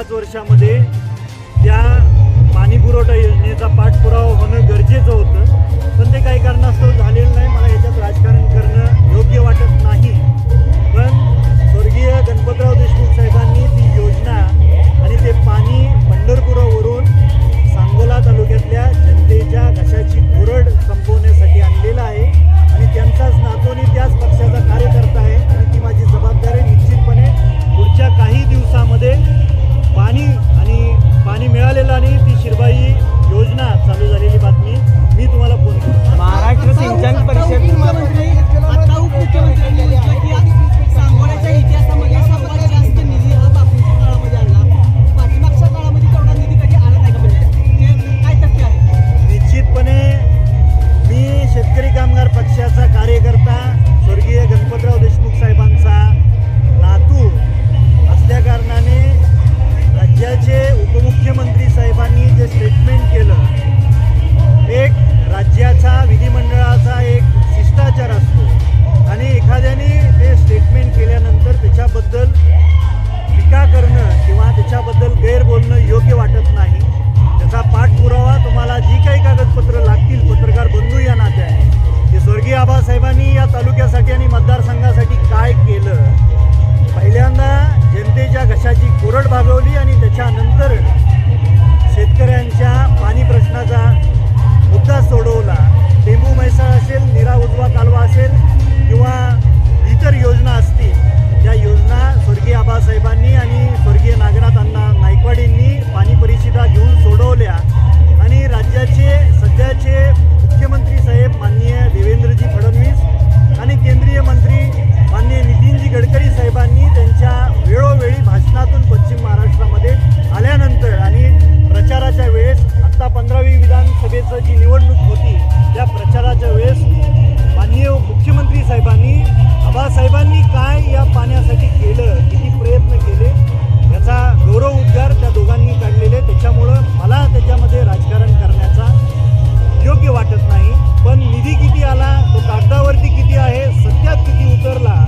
पाच वर्षामध्ये त्या पाणी पुरवठा योजनेचा पाठपुरावा होणं गरजेचं होतं. पण ते काही कारणास्तव झालेलं नाही. मला याच्यात राजकारण करणं योग्य वाटत नाही. चंदन पण निधी किती आला? तो कागदावरती किती आहे? सत्यात किती उतरला?